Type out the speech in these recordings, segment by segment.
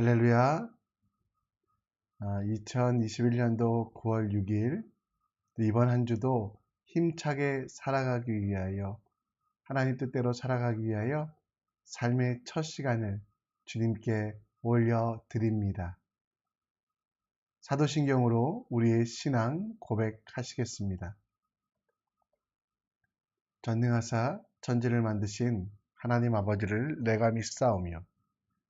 할렐루야. 2021년도 9월 6일 이번 한 주도 힘차게 살아가기 위하여 하나님 뜻대로 살아가기 위하여 삶의 첫 시간을 주님께 올려 드립니다. 사도신경으로 우리의 신앙 고백하시겠습니다. 전능하사 전지를 만드신 하나님 아버지를 내가 믿사오며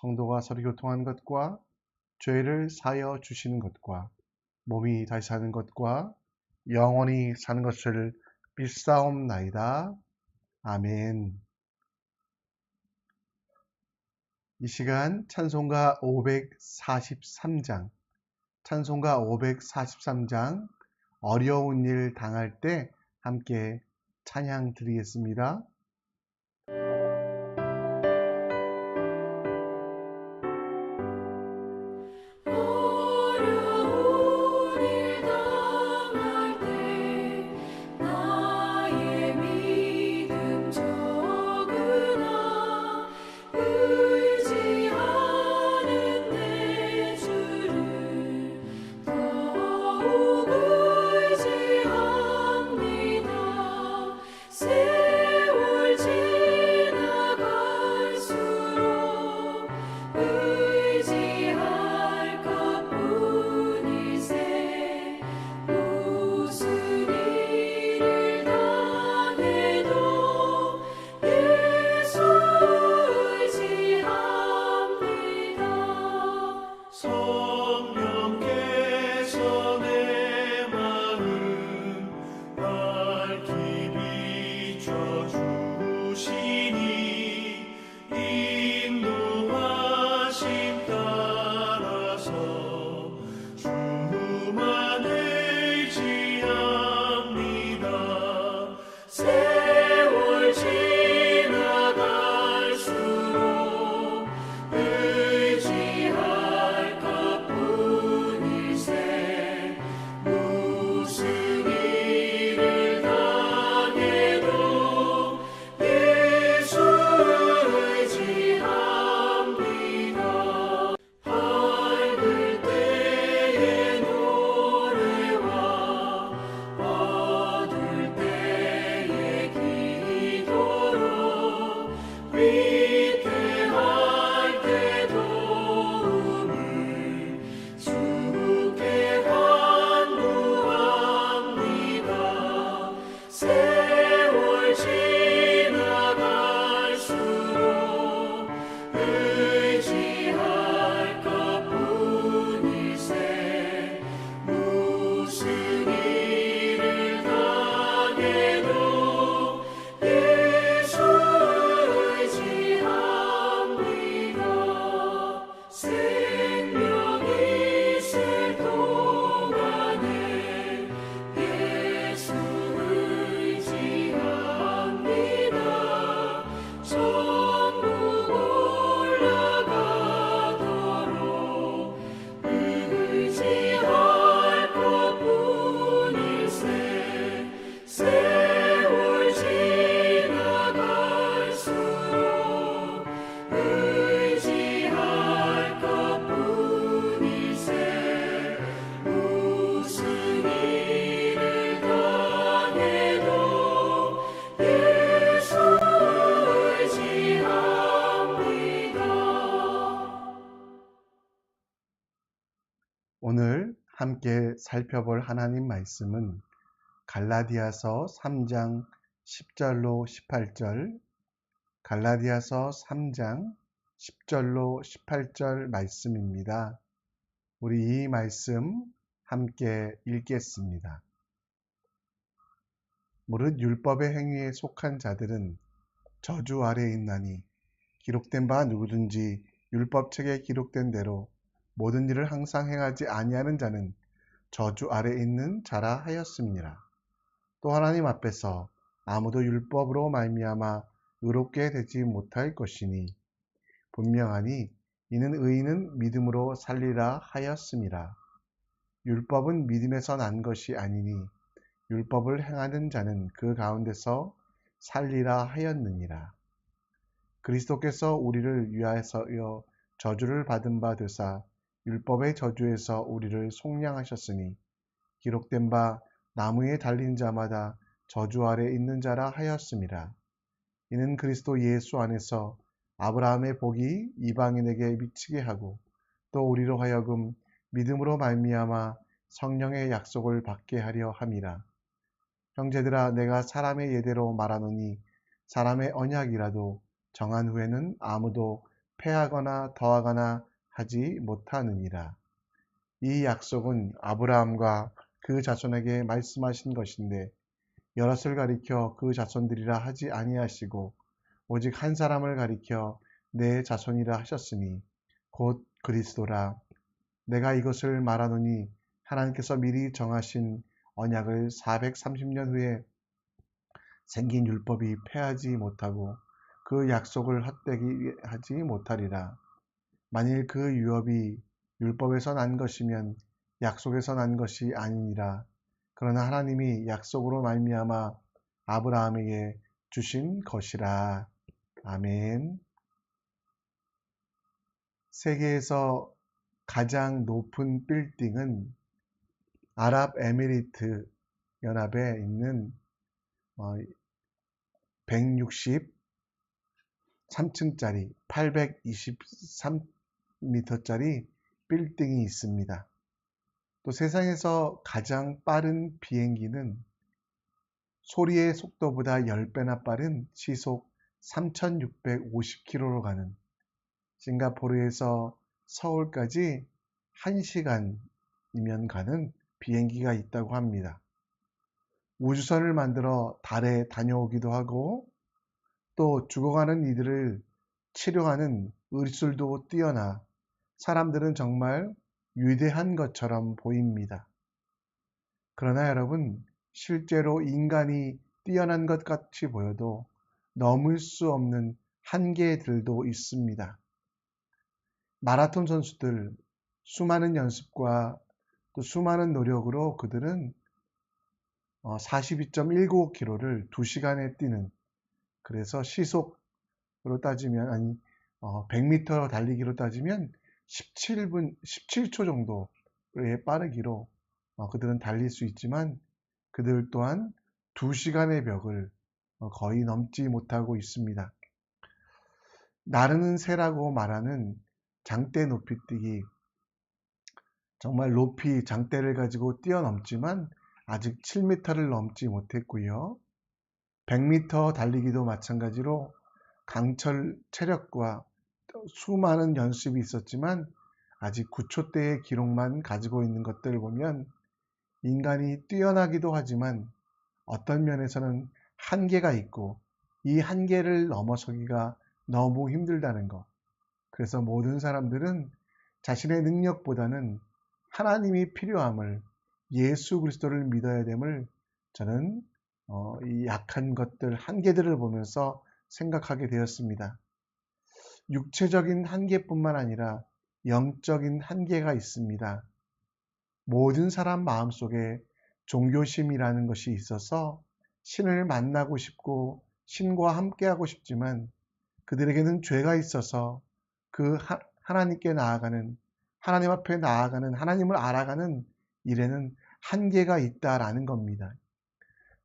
성도가 서로 교통한 것과 죄를 사여 주시는 것과 몸이 다시 사는 것과 영원히 사는 것을 믿사옵나이다. 아멘. 이 시간 찬송가 543장, 찬송가 543장, 어려운 일 당할 때 함께 찬양 드리겠습니다. 살펴볼 하나님 말씀은 갈라디아서 3장 10절로 18절, 갈라디아서 3장 10절로 18절 말씀입니다. 우리 이 말씀 함께 읽겠습니다. 무릇 율법의 행위에 속한 자들은 저주 아래에 있나니 기록된 바 누구든지 율법책에 기록된 대로 모든 일을 항상 행하지 아니하는 자는 저주 아래 있는 자라 하였습니다. 또 하나님 앞에서 아무도 율법으로 말미암아 의롭게 되지 못할 것이니 분명하니 이는 의인은 믿음으로 살리라 하였습니다. 율법은 믿음에서 난 것이 아니니 율법을 행하는 자는 그 가운데서 살리라 하였느니라. 그리스도께서 우리를 위하여 저주를 받은 바 되사 율법의 저주에서 우리를 속량하셨으니 기록된 바 나무에 달린 자마다 저주 아래 있는 자라 하였습니다. 이는 그리스도 예수 안에서 아브라함의 복이 이방인에게 미치게 하고 또 우리로 하여금 믿음으로 말미암아 성령의 약속을 받게 하려 함이라. 형제들아 내가 사람의 예대로 말하노니 사람의 언약이라도 정한 후에는 아무도 패하거나 더하거나 하지 못하느니라. 이 약속은 아브라함과 그 자손에게 말씀하신 것인데 여럿을 가리켜 그 자손들이라 하지 아니하시고 오직 한 사람을 가리켜 내 자손이라 하셨으니 곧 그리스도라. 내가 이것을 말하노니 하나님께서 미리 정하신 언약을 430년 후에 생긴 율법이 패하지 못하고 그 약속을 헛되게 하지 못하리라. 만일 그 유업이 율법에서 난 것이면 약속에서 난 것이 아니니라. 그러나 하나님이 약속으로 말미암아 아브라함에게 주신 것이라. 아멘. 세계에서 가장 높은 빌딩은 아랍에미리트 연합에 있는 163층짜리 823m짜리 빌딩이 있습니다. 또 세상에서 가장 빠른 비행기는 소리의 속도보다 10배나 빠른 시속 3650km로 가는 싱가포르에서 서울까지 1시간이면 가는 비행기가 있다고 합니다. 우주선을 만들어 달에 다녀오기도 하고 또 죽어가는 이들을 치료하는 의술도 뛰어나 사람들은 정말 위대한 것처럼 보입니다. 그러나 여러분, 실제로 인간이 뛰어난 것 같이 보여도 넘을 수 없는 한계들도 있습니다. 마라톤 선수들 수많은 연습과 또 수많은 노력으로 그들은 42.195km를 어, 2시간에 뛰는 그래서 시속으로 따지면 아니 100m 어, 달리기로 따지면 17분 17초 정도의 빠르기로 어, 그들은 달릴 수 있지만 그들 또한 2시간의 벽을 거의 넘지 못하고 있습니다. 나르는 새라고 말하는 장대 높이뛰기 정말 높이 장대를 가지고 뛰어넘지만 아직 7m를 넘지 못했고요. 100m 달리기도 마찬가지로 강철 체력과 수많은 연습이 있었지만 아직 9초 대의 기록만 가지고 있는 것들을 보면 인간이 뛰어나기도 하지만 어떤 면에서는 한계가 있고 이 한계를 넘어서기가 너무 힘들다는 것. 그래서 모든 사람들은 자신의 능력보다는 하나님이 필요함을 예수 그리스도를 믿어야 됨을 저는 어, 이 약한 것들 한계들을 보면서 생각하게 되었습니다. 육체적인 한계뿐만 아니라 영적인 한계가 있습니다. 모든 사람 마음속에 종교심이라는 것이 있어서 신을 만나고 싶고 신과 함께하고 싶지만 그들에게는 죄가 있어서 그 하나님께 나아가는 하나님 앞에 나아가는 하나님을 알아가는 일에는 한계가 있다라는 겁니다.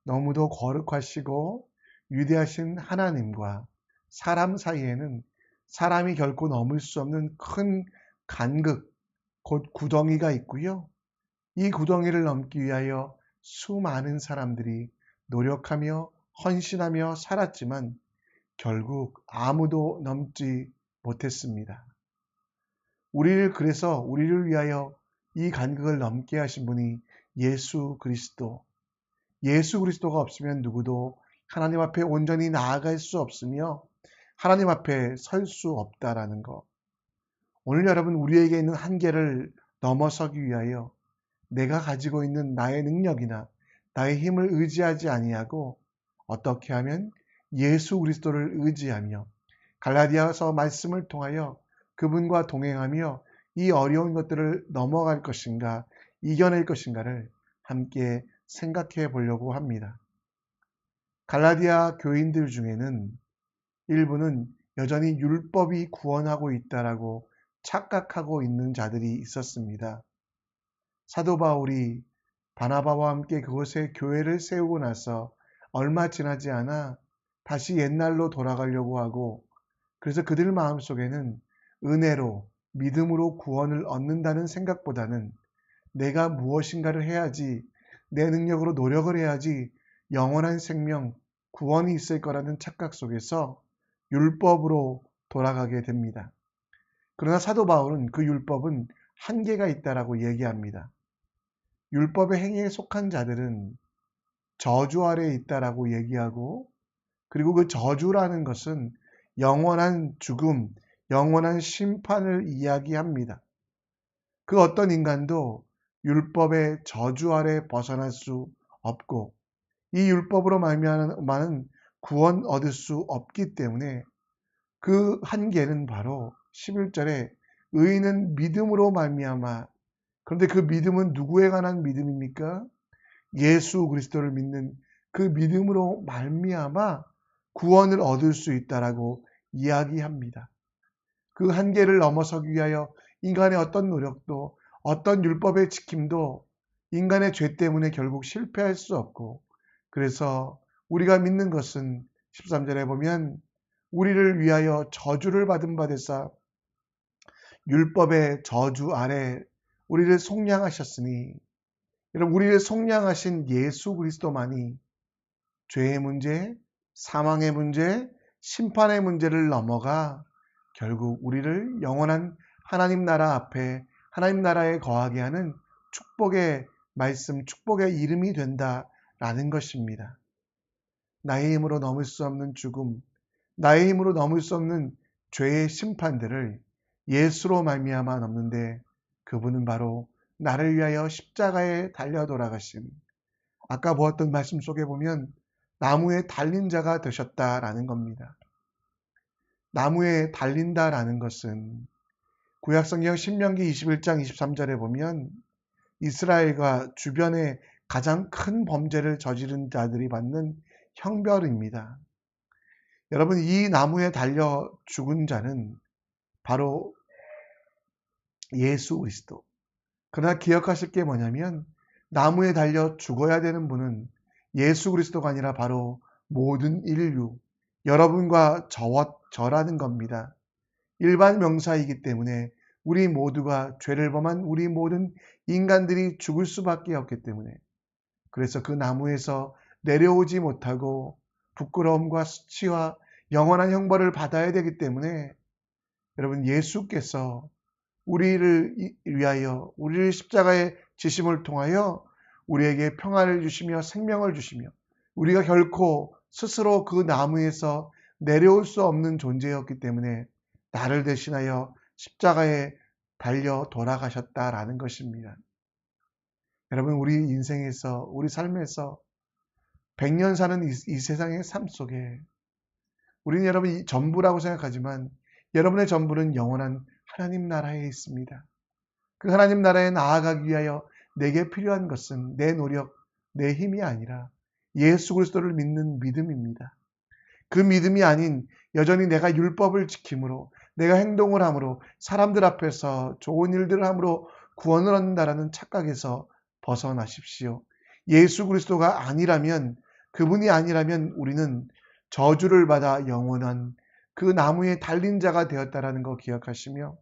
너무도 거룩하시고 위대하신 하나님과 사람 사이에는 사람이 결코 넘을 수 없는 큰 간극, 곧 구덩이가 있고요. 이 구덩이를 넘기 위하여 수많은 사람들이 노력하며 헌신하며 살았지만 결국 아무도 넘지 못했습니다. 우리를 그래서 우리를 위하여 이 간극을 넘게 하신 분이 예수 그리스도. 예수 그리스도가 없으면 누구도 하나님 앞에 온전히 나아갈 수 없으며 하나님 앞에 설 수 없다라는 것. 오늘 여러분 우리에게 있는 한계를 넘어서기 위하여 내가 가지고 있는 나의 능력이나 나의 힘을 의지하지 아니하고 어떻게 하면 예수 그리스도를 의지하며 갈라디아서 말씀을 통하여 그분과 동행하며 이 어려운 것들을 넘어갈 것인가 이겨낼 것인가를 함께 생각해 보려고 합니다. 갈라디아 교인들 중에는 일부는 여전히 율법이 구원하고 있다라고 착각하고 있는 자들이 있었습니다. 사도 바울이 바나바와 함께 그곳에 교회를 세우고 나서 얼마 지나지 않아 다시 옛날로 돌아가려고 하고 그래서 그들 마음속에는 은혜로 믿음으로 구원을 얻는다는 생각보다는 내가 무엇인가를 해야지 내 능력으로 노력을 해야지 영원한 생명, 구원이 있을 거라는 착각 속에서 율법으로 돌아가게 됩니다. 그러나 사도 바울은 그 율법은 한계가 있다라고 얘기합니다. 율법의 행위에 속한 자들은 저주 아래에 있다라고 얘기하고 그리고 그 저주라는 것은 영원한 죽음, 영원한 심판을 이야기합니다. 그 어떤 인간도 율법의 저주 아래 벗어날 수 없고 이 율법으로 말미암은 구원 얻을 수 없기 때문에 그 한계는 바로 11절에 의인은 믿음으로 말미암아 그런데 그 믿음은 누구에 관한 믿음입니까? 예수 그리스도를 믿는 그 믿음으로 말미암아 구원을 얻을 수 있다라고 이야기합니다. 그 한계를 넘어서기 위하여 인간의 어떤 노력도 어떤 율법의 지킴도 인간의 죄 때문에 결국 실패할 수 없고 그래서 우리가 믿는 것은 13절에 보면 우리를 위하여 저주를 받은 바 되사 율법의 저주 아래 우리를 속량하셨으니 여러분 우리를 속량하신 예수 그리스도만이 죄의 문제, 사망의 문제, 심판의 문제를 넘어가 결국 우리를 영원한 하나님 나라 앞에 하나님 나라에 거하게 하는 축복의 말씀, 축복의 이름이 된다라는 것입니다. 나의 힘으로 넘을 수 없는 죽음, 나의 힘으로 넘을 수 없는 죄의 심판들을 예수로 말미암아 넘는데 그분은 바로 나를 위하여 십자가에 달려 돌아가신 아까 보았던 말씀 속에 보면 나무에 달린 자가 되셨다라는 겁니다. 나무에 달린다라는 것은 구약성경 신명기 21장 23절에 보면 이스라엘과 주변에 가장 큰 범죄를 저지른 자들이 받는 형벌입니다. 여러분 이 나무에 달려 죽은 자는 바로 예수 그리스도. 그러나 기억하실 게 뭐냐면 나무에 달려 죽어야 되는 분은 예수 그리스도가 아니라 바로 모든 인류, 여러분과 저와 저라는 겁니다. 일반 명사이기 때문에 우리 모두가 죄를 범한 우리 모든 인간들이 죽을 수밖에 없기 때문에 그래서 그 나무에서 내려오지 못하고 부끄러움과 수치와 영원한 형벌을 받아야 되기 때문에 여러분 예수께서 우리를 위하여 우리를 십자가의 지심을 통하여 우리에게 평화를 주시며 생명을 주시며 우리가 결코 스스로 그 나무에서 내려올 수 없는 존재였기 때문에 나를 대신하여 십자가에 달려 돌아가셨다라는 것입니다. 여러분 우리 인생에서 우리 삶에서 100년 사는 이, 이 세상의 삶 속에 우리는 여러분 전부라고 생각하지만 여러분의 전부는 영원한 하나님 나라에 있습니다. 그 하나님 나라에 나아가기 위하여 내게 필요한 것은 내 노력, 내 힘이 아니라 예수 그리스도를 믿는 믿음입니다. 그 믿음이 아닌 여전히 내가 율법을 지킴으로 내가 행동을 함으로 사람들 앞에서 좋은 일들을 함으로 구원을 얻는다라는 착각에서 벗어나십시오. 예수 그리스도가 아니라면 그분이 아니라면 우리는 저주를 받아 영원한 그 나무에 달린 자가 되었다라는 거 기억하시며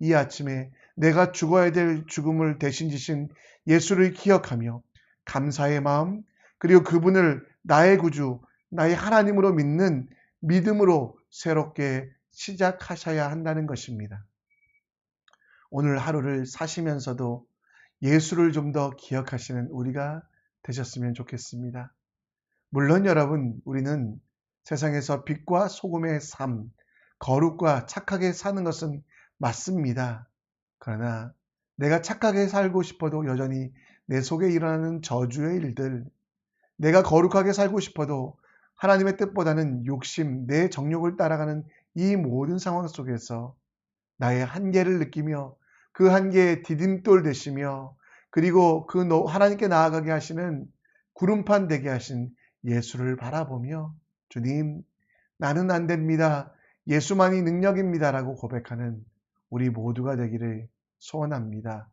이 아침에 내가 죽어야 될 죽음을 대신 지신 예수를 기억하며 감사의 마음 그리고 그분을 나의 구주, 나의 하나님으로 믿는 믿음으로 새롭게 시작하셔야 한다는 것입니다. 오늘 하루를 사시면서도 예수를 좀 더 기억하시는 우리가 되셨으면 좋겠습니다. 물론 여러분, 우리는 세상에서 빛과 소금의 삶, 거룩과 착하게 사는 것은 맞습니다. 그러나 내가 착하게 살고 싶어도 여전히 내 속에 일어나는 저주의 일들, 내가 거룩하게 살고 싶어도 하나님의 뜻보다는 욕심, 내 정욕을 따라가는 이 모든 상황 속에서 나의 한계를 느끼며 그 한계에 디딤돌 되시며 그리고 그 하나님께 나아가게 하시는 구름판 되게 하신 예수를 바라보며 주님, 나는 안 됩니다. 예수만이 능력입니다. 라고 고백하는 우리 모두가 되기를 소원합니다.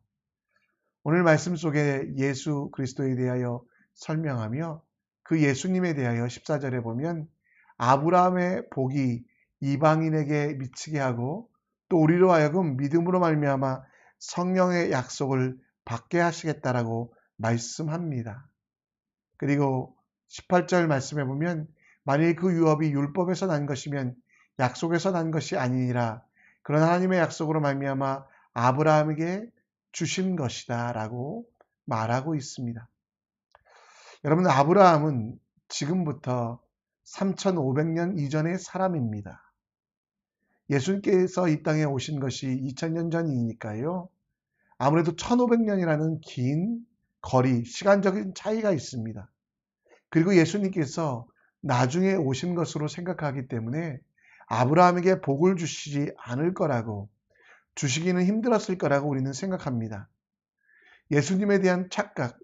오늘 말씀 속에 예수 그리스도에 대하여 설명하며 그 예수님에 대하여 14절에 보면 아브라함의 복이 이방인에게 미치게 하고 또 우리로 하여금 믿음으로 말미암아 성령의 약속을 받게 하시겠다라고 말씀합니다. 그리고 18절 말씀해 보면 만일 그 유업이 율법에서 난 것이면 약속에서 난 것이 아니니라 그런 하나님의 약속으로 말미암아 아브라함에게 주신 것이다라고 말하고 있습니다. 여러분 아브라함은 지금부터 3500년 이전의 사람입니다. 예수님께서 이 땅에 오신 것이 2000년 전이니까요. 아무래도 1500년이라는 긴 거리, 시간적인 차이가 있습니다. 그리고 예수님께서 나중에 오신 것으로 생각하기 때문에 아브라함에게 복을 주시지 않을 거라고 주시기는 힘들었을 거라고 우리는 생각합니다. 예수님에 대한 착각,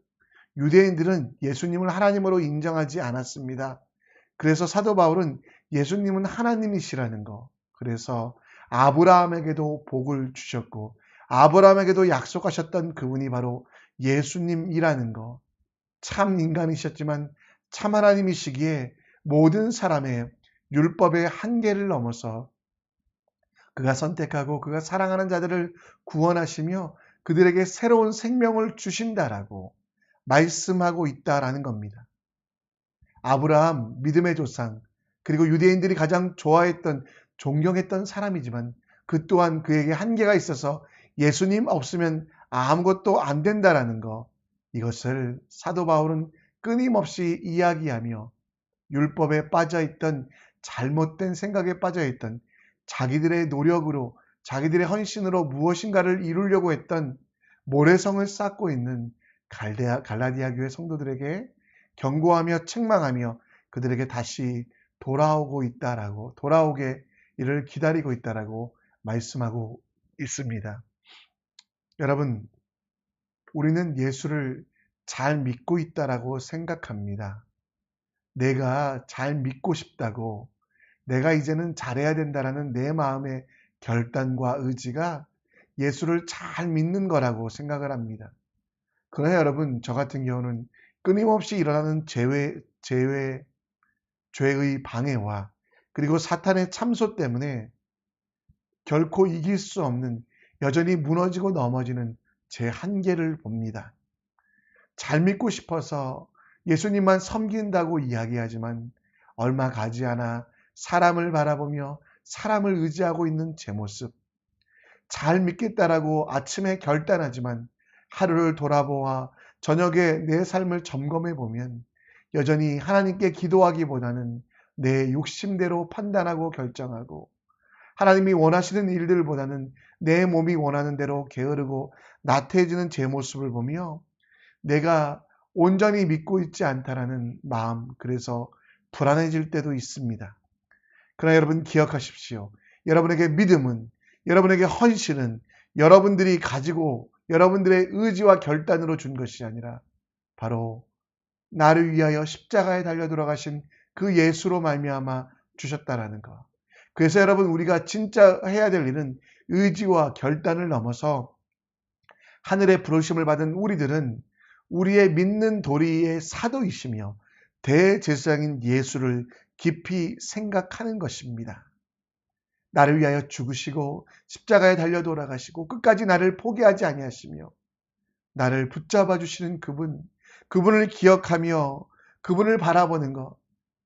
유대인들은 예수님을 하나님으로 인정하지 않았습니다. 그래서 사도 바울은 예수님은 하나님이시라는 거, 그래서 아브라함에게도 복을 주셨고 아브라함에게도 약속하셨던 그분이 바로 예수님이라는 거. 참 인간이셨지만 참 하나님이시기에 모든 사람의 율법의 한계를 넘어서 그가 선택하고 그가 사랑하는 자들을 구원하시며 그들에게 새로운 생명을 주신다라고 말씀하고 있다라는 겁니다. 아브라함 믿음의 조상 그리고 유대인들이 가장 좋아했던 존경했던 사람이지만 그 또한 그에게 한계가 있어서 예수님 없으면 아무것도 안 된다라는 거 이것을 사도 바울은 끊임없이 이야기하며 율법에 빠져있던 잘못된 생각에 빠져있던 자기들의 노력으로 자기들의 헌신으로 무엇인가를 이루려고 했던 모래성을 쌓고 있는 갈데아, 갈라디아 교회 성도들에게 경고하며 책망하며 그들에게 다시 돌아오고 있다라고 돌아오게 이를 기다리고 있다라고 말씀하고 있습니다. 여러분, 우리는 예수를 잘 믿고 있다라고 생각합니다. 내가 잘 믿고 싶다고, 내가 이제는 잘해야 된다라는 내 마음의 결단과 의지가 예수를 잘 믿는 거라고 생각을 합니다. 그러나 여러분, 저 같은 경우는 끊임없이 일어나는 죄의, 죄의, 죄의 방해와 그리고 사탄의 참소 때문에 결코 이길 수 없는 여전히 무너지고 넘어지는 제 한계를 봅니다. 잘 믿고 싶어서 예수님만 섬긴다고 이야기하지만 얼마 가지 않아 사람을 바라보며 사람을 의지하고 있는 제 모습. 잘 믿겠다라고 아침에 결단하지만 하루를 돌아보아 저녁에 내 삶을 점검해 보면 여전히 하나님께 기도하기보다는 내 욕심대로 판단하고 결정하고 하나님이 원하시는 일들보다는 내 몸이 원하는 대로 게으르고 나태해지는 제 모습을 보며 내가 온전히 믿고 있지 않다라는 마음, 그래서 불안해질 때도 있습니다. 그러나 여러분 기억하십시오. 여러분에게 믿음은, 여러분에게 헌신은 여러분들이 가지고 여러분들의 의지와 결단으로 준 것이 아니라 바로 나를 위하여 십자가에 달려 돌아가신 그 예수로 말미암아 주셨다라는 것. 그래서 여러분 우리가 진짜 해야 될 일은 의지와 결단을 넘어서 하늘의 부르심을 받은 우리들은 우리의 믿는 도리의 사도이시며 대제사장인 예수를 깊이 생각하는 것입니다. 나를 위하여 죽으시고 십자가에 달려 돌아가시고 끝까지 나를 포기하지 아니하시며 나를 붙잡아 주시는 그분, 그분을 기억하며 그분을 바라보는 것,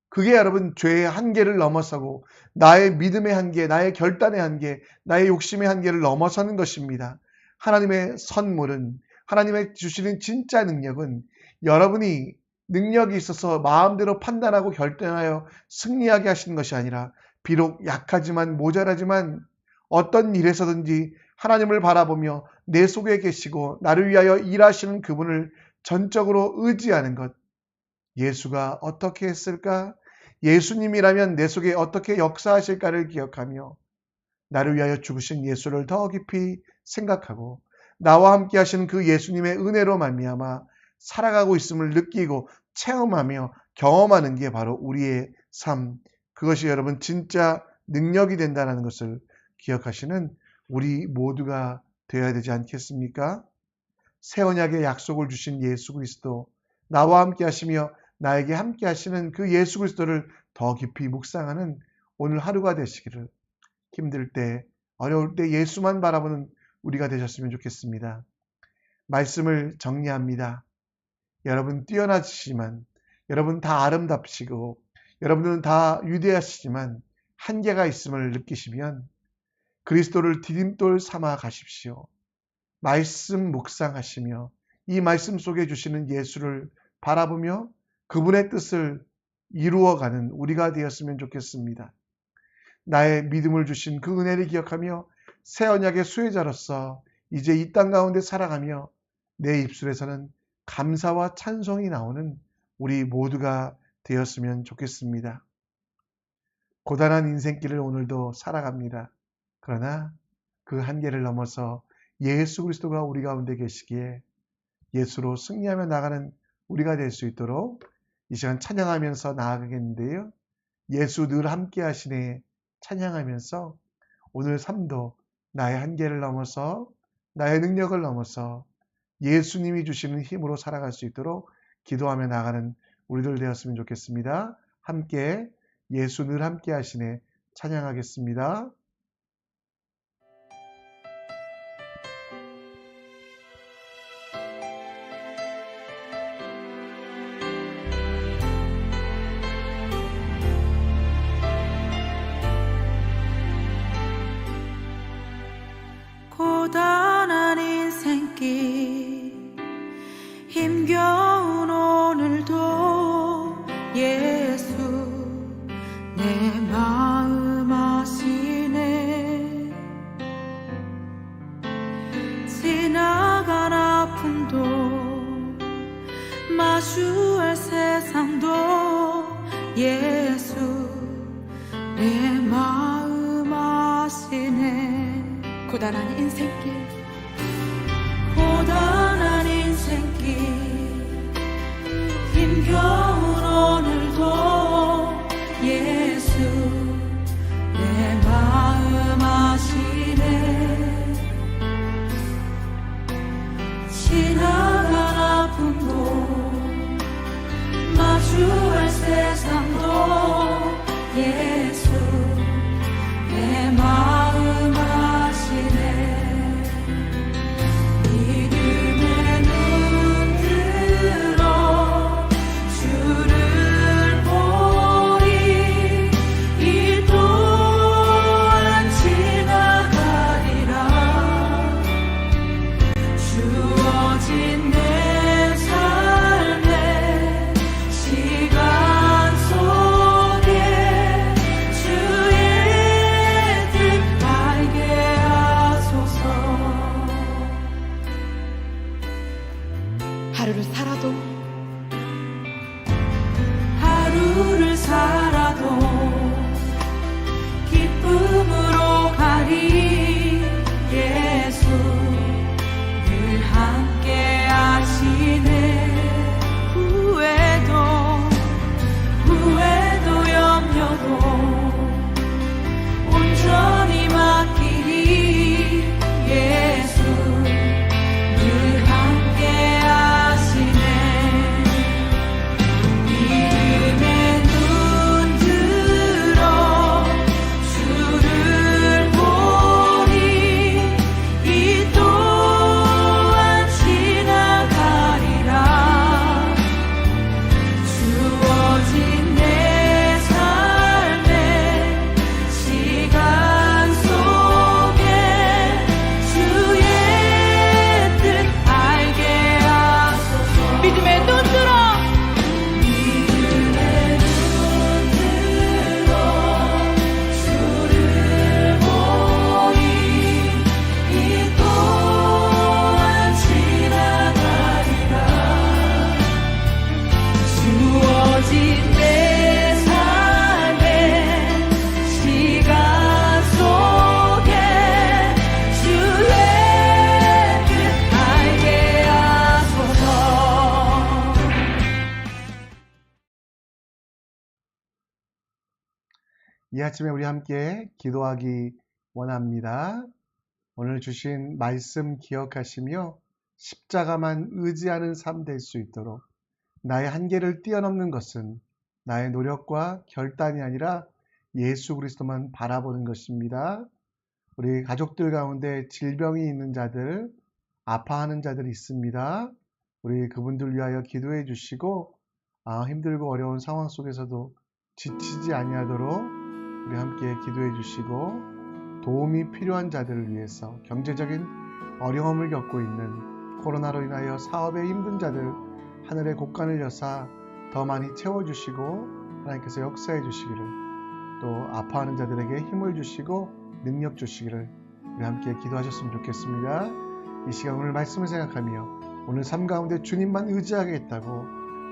그게 여러분 죄의 한계를 넘어서고 나의 믿음의 한계, 나의 결단의 한계, 나의 욕심의 한계를 넘어서는 것입니다. 하나님의 선물은 하나님의 주시는 진짜 능력은 여러분이 능력이 있어서 마음대로 판단하고 결단하여 승리하게 하시는 것이 아니라 비록 약하지만 모자라지만 어떤 일에서든지 하나님을 바라보며 내 속에 계시고 나를 위하여 일하시는 그분을 전적으로 의지하는 것. 예수가 어떻게 했을까? 예수님이라면 내 속에 어떻게 역사하실까를 기억하며 나를 위하여 죽으신 예수를 더 깊이 생각하고 나와 함께 하시는 그 예수님의 은혜로 말미암아 살아가고 있음을 느끼고 체험하며 경험하는 게 바로 우리의 삶. 그것이 여러분 진짜 능력이 된다는 것을 기억하시는 우리 모두가 되어야 되지 않겠습니까? 새 언약의 약속을 주신 예수 그리스도, 나와 함께 하시며 나에게 함께 하시는 그 예수 그리스도를 더 깊이 묵상하는 오늘 하루가 되시기를 힘들 때, 어려울 때 예수만 바라보는 우리가 되셨으면 좋겠습니다. 말씀을 정리합니다. 여러분 뛰어나시지만, 여러분 다 아름답시고, 여러분들은 다 위대하시지만 한계가 있음을 느끼시면 그리스도를 디딤돌 삼아 가십시오. 말씀 묵상하시며 이 말씀 속에 주시는 예수를 바라보며 그분의 뜻을 이루어가는 우리가 되었으면 좋겠습니다. 나의 믿음을 주신 그 은혜를 기억하며 새 언약의 수혜자로서 이제 이 땅 가운데 살아가며 내 입술에서는 감사와 찬송이 나오는 우리 모두가 되었으면 좋겠습니다. 고단한 인생길을 오늘도 살아갑니다. 그러나 그 한계를 넘어서 예수 그리스도가 우리 가운데 계시기에 예수로 승리하며 나가는 우리가 될 수 있도록 이 시간 찬양하면서 나아가겠는데요. 예수 늘 함께 하시네 찬양하면서 오늘 삶도 나의 한계를 넘어서 나의 능력을 넘어서 예수님이 주시는 힘으로 살아갈 수 있도록 기도하며 나가는 우리들 되었으면 좋겠습니다. 함께 예수 늘 함께 하시네 찬양하겠습니다. 내 이 아침에 우리 함께 기도하기 원합니다. 오늘 주신 말씀 기억하시며 십자가만 의지하는 삶 될 수 있도록 나의 한계를 뛰어넘는 것은 나의 노력과 결단이 아니라 예수 그리스도만 바라보는 것입니다. 우리 가족들 가운데 질병이 있는 자들, 아파하는 자들이 있습니다. 우리 그분들 위하여 기도해 주시고 아, 힘들고 어려운 상황 속에서도 지치지 아니하도록 우리 함께 기도해 주시고 도움이 필요한 자들을 위해서 경제적인 어려움을 겪고 있는 코로나로 인하여 사업에 힘든 자들 하늘의 곡간을 여사 더 많이 채워주시고 하나님께서 역사해 주시기를 또 아파하는 자들에게 힘을 주시고 능력 주시기를 우리 함께 기도하셨으면 좋겠습니다. 이 시간 오늘 말씀을 생각하며 오늘 삶 가운데 주님만 의지하겠다고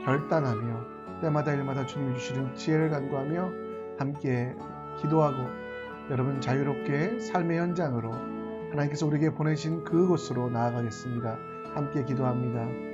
결단하며 때마다 일마다 주님이 주시는 지혜를 간구하며 함께 기도하고 여러분 자유롭게 삶의 현장으로 하나님께서 우리에게 보내신 그곳으로 나아가겠습니다. 함께 기도합니다.